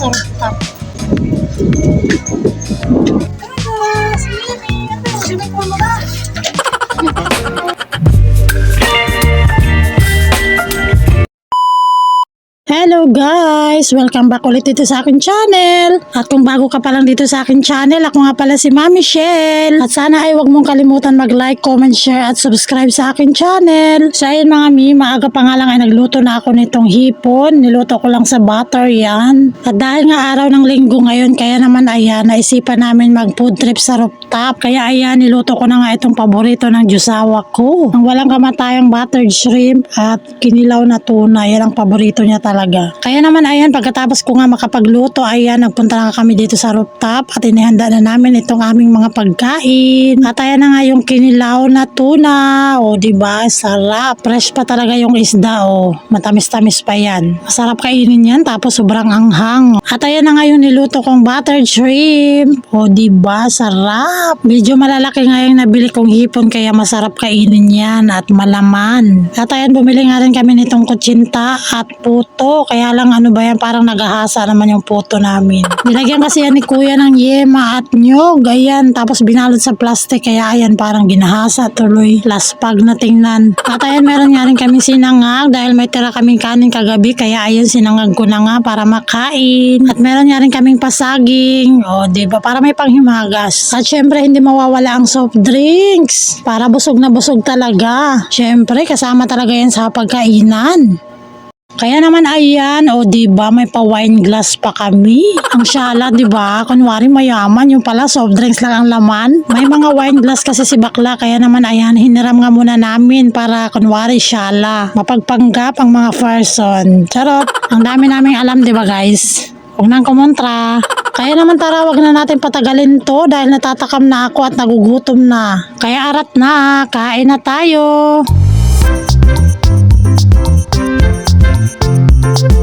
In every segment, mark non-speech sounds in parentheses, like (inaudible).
sa Welcome back ulit dito sa akin channel. At kung bago ka pa lang dito sa akin channel, ako nga pala si Mami Shell. At sana ay huwag mong kalimutan mag-like, comment, share at subscribe sa akin channel. So ayun mga mi, maaga pa nga lang ay nagluto na ako nitong hipon. Niluto ko lang sa butter yan. At dahil nga araw ng linggo ngayon, kaya naman ayan, naisipan namin mag food trip sa rooftop. Kaya ayan, niluto ko na nga itong paborito ng Diyosawa ko. Ang walang kamatayang buttered shrimp at kinilaw na tuna. Yan ang paborito niya talaga. Kaya naman ayan, pagkatapos ko nga makapagluto, ayan, nagpunta na kami dito sa rooftop at inihanda na namin itong aming mga pagkain. At ayan na nga yung kinilaw na tuna. O, ba Sarap. Fresh pa talaga yung isda. O, matamis-tamis pa yan. Masarap kainin yan, tapos sobrang anghang. At ayan na nga yung niluto kong buttered shrimp. O, ba Sarap. Medyo malalaki nga yung nabili kong hipon, kaya masarap kainin yan at malaman. At ayan, bumili nga rin kami nitong kutsinta at puto. Kaya lang ano ba yan, parang nagahasa naman yung puto namin. Nilagyan kasi yan ni kuya ng yema at nyog. Ayan, tapos binalot sa plastic. Kaya ayan, parang ginahasa tuloy. Laspag na tingnan. At ayan, meron nga rin kami sinangag dahil may tira kaming kanin kagabi. Kaya ayan, sinangag ko na nga para makain. At meron nga rin kaming pasaging. O, ba? Para may panghimagas. At syempre, hindi mawawala ang soft drinks. Para busog na busog talaga. Syempre, kasama talaga yan sa pagkainan. Kaya naman ayan, o di ba may pa wine glass pa kami. Ang syala, di ba? Kunwari mayaman, yung pala soft drinks lang ang laman. May mga wine glass kasi si bakla, kaya naman ayan, hiniram nga muna namin para kunwari syala. Mapagpanggap ang mga person. Charot, ang dami naming alam, di ba guys? Huwag nang kumontra. Kaya naman tara, wag na natin patagalin to dahil natatakam na ako at nagugutom na. Kaya arat na, kain na tayo. Kain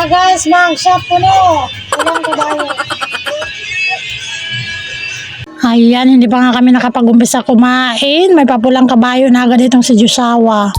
Tara guys, mang shop ko no. Walang kabayo. Ayan, hindi pa nga kami nakapag-umpisa kumain. May papulang kabayo na agad itong si Jusawa.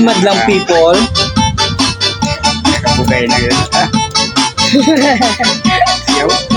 Hi, madlang people. Okay na yun. (laughs)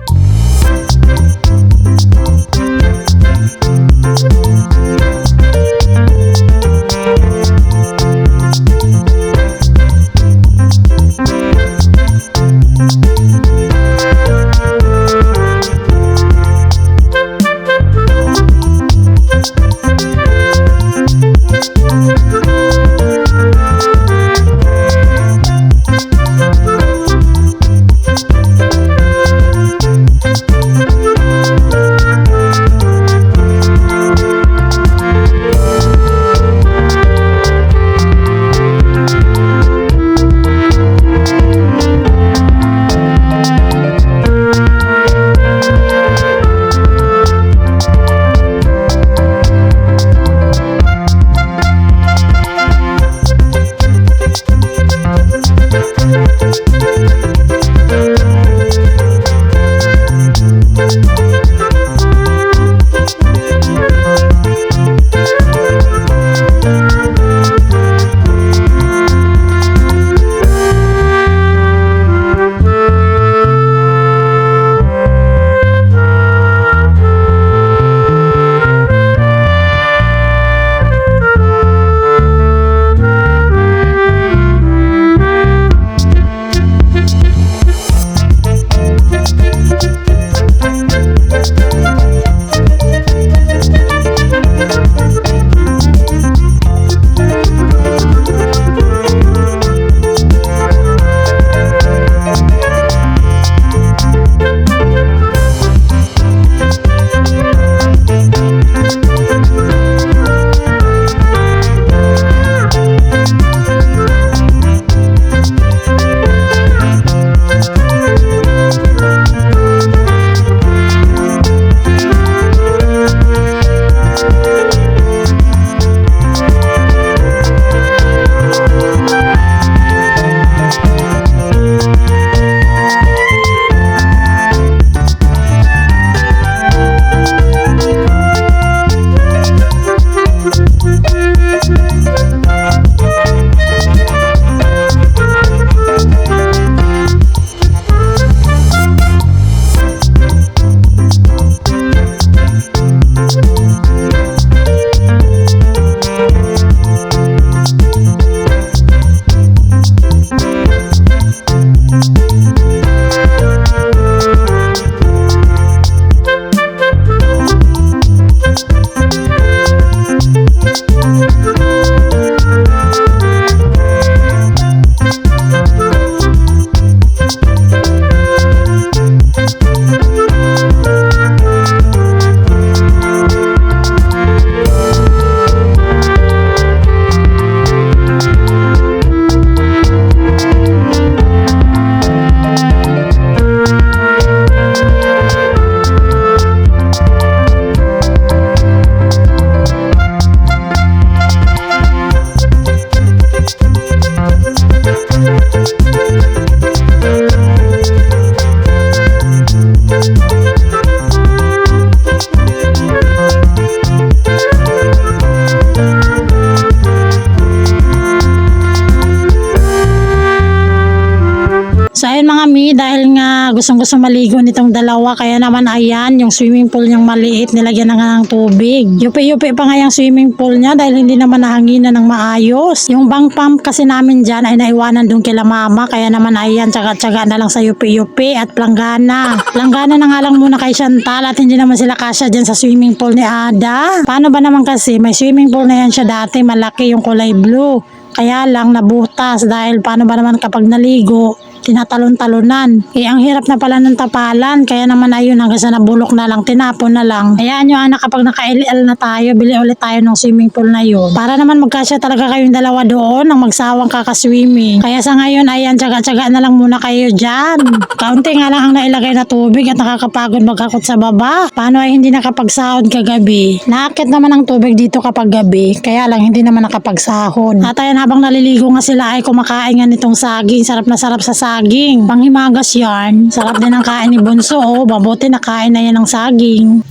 gustong gusto maligo nitong dalawa, kaya naman ayan, yung swimming pool niyang maliit, nilagyan na nga ng tubig. Yupi-yupi pa nga yung swimming pool niya dahil hindi naman nahanginan ng maayos. Yung bang pump kasi namin dyan ay naiwanan doon kila mama, kaya naman ayan, tsaga-tsaga na lang sa yupi-yupi at planggana. Planggana na nga lang muna kay Chantal at hindi naman sila kasya dyan sa swimming pool ni Ada. Paano ba naman kasi, may swimming pool na yan siya dati, malaki yung kulay blue. Kaya lang nabutas dahil paano ba naman kapag naligo, tinatalon-talonan. Eh, ang hirap na pala ng tapalan. Kaya naman ayun, hanggang sa nabulok na lang, tinapon na lang. Hayaan nyo, anak, kapag naka-LL na tayo, bili ulit tayo ng swimming pool na yun. Para naman magkasya talaga kayong dalawa doon, ng magsawang kakaswimming. Kaya sa ngayon, ayan, tsaga-tsaga na lang muna kayo dyan. Kaunti nga lang ang nailagay na tubig at nakakapagod magkakot sa baba. Paano ay hindi nakapagsahod kagabi? Naakit naman ang tubig dito kapag gabi, kaya lang hindi naman nakapagsahod. At ayan, habang naliligo nga sila ay kumakain nga nitong saging. Sarap na sarap sa saging. Panghimagas yan. Sarap din ang kain ni Bunso. Oh, mabuti nakain na yan ng saging.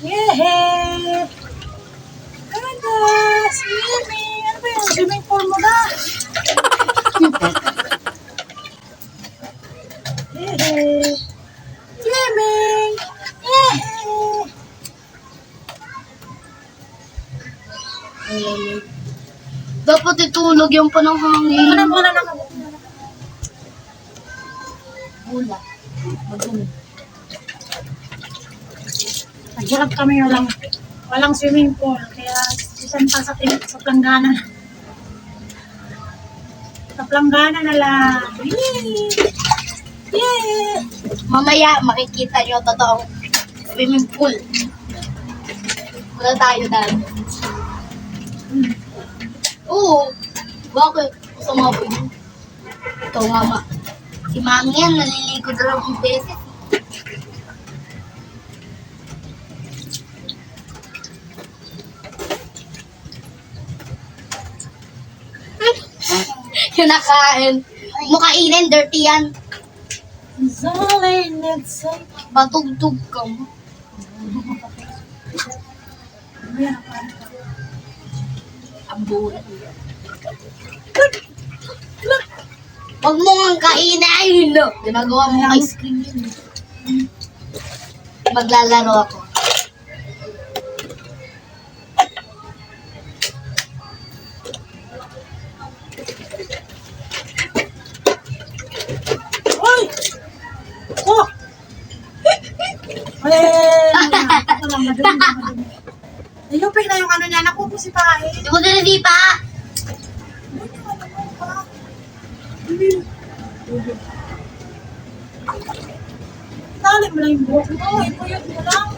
Yehey! Ganda! Swimming! Ano ba yung swimming pool mo na? Dapat itulog yung pananghangin. Wala, wala na Naghirap kami walang walang swimming pool. Kaya isan pa sa, sa planggana. Sa planggana na lang. Yay! Yay! Mamaya makikita nyo totoong swimming pool. Wala tayo dahil. Oo. Bakit? Masama po yun. Ito nga ma. Si mami yan, naliligo dalawang beses. Yung nakain. Mukainin, dirty yan. Batugtog ka mo. Ang buhay. Huwag mo nga kainin. Ginagawa mo ice cream yun. Maglalaro ako. Hoy! Oh! Eh, ito lang, madumi na, madumi. Nilupig na yung ano niya, nakupo si Pahe. Di ko din pa. Tali mo lang yung buhok mo, ipuyot mo lang.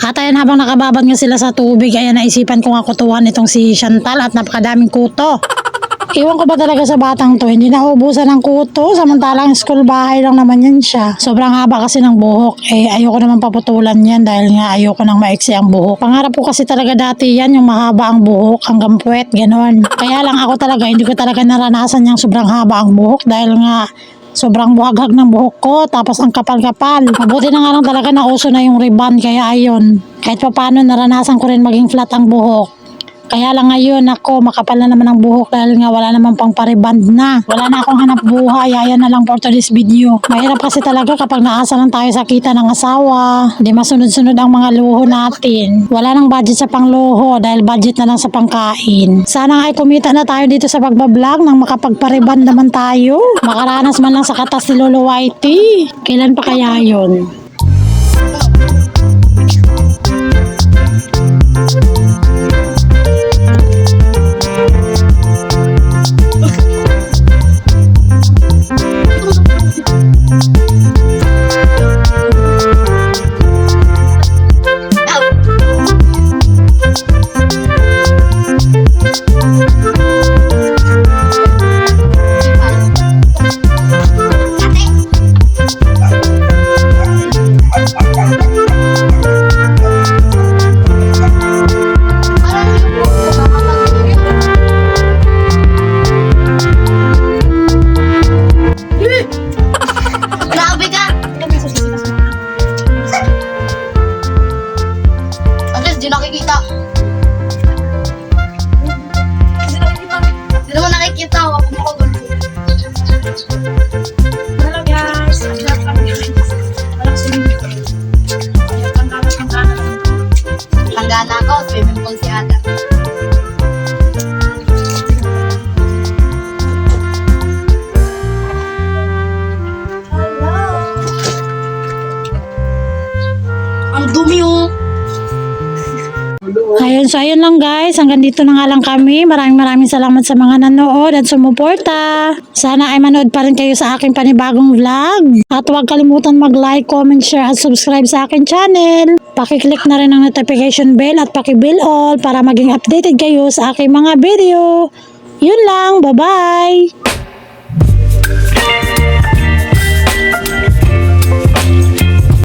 At ayan habang nakababad nga sila sa tubig, ayan naisipan ko nga kutuhan itong si Chantal at napakadaming kuto. Iwan ko ba talaga sa batang to, hindi naubusan ng kuto, samantalang school bahay lang naman yan siya. Sobrang haba kasi ng buhok, eh ayoko naman paputulan yan dahil nga ayoko nang maiksi ang buhok. Pangarap ko kasi talaga dati yan, yung mahaba ang buhok hanggang puwet, gano'n. Kaya lang ako talaga, hindi ko talaga naranasan yung sobrang haba ang buhok dahil nga Sobrang buhaghag ng buhok ko, tapos ang kapal-kapal. Mabuti na nga lang talaga na uso na yung ribbon, kaya ayun. Kahit pa paano, naranasan ko rin maging flat ang buhok. Kaya lang ngayon ako, makapal na naman ang buhok dahil nga wala naman pang pariband na. Wala na akong hanap buhay, ayan na lang for today's video. Mahirap kasi talaga kapag naasa lang tayo sa kita ng asawa. Di masunod-sunod ang mga luho natin. Wala nang budget sa pangluho dahil budget na lang sa pangkain. Sana ay kumita na tayo dito sa pagbablog nang makapagpariband naman tayo. Makaranas man lang sa katas ni Lolo Whitey. Kailan pa kaya yun? Grabe ka! At least, di nakikita. Di naman nakikita. Ako mo ko Ayun, so ayun lang guys. Hanggang dito na nga lang kami. Maraming maraming salamat sa mga nanood at sumuporta. Sana ay manood pa rin kayo sa aking panibagong vlog. At huwag kalimutan mag-like, comment, share at subscribe sa aking channel. Pakiclick na rin ang notification bell at paki-bell all para maging updated kayo sa aking mga video. Yun lang. Bye-bye!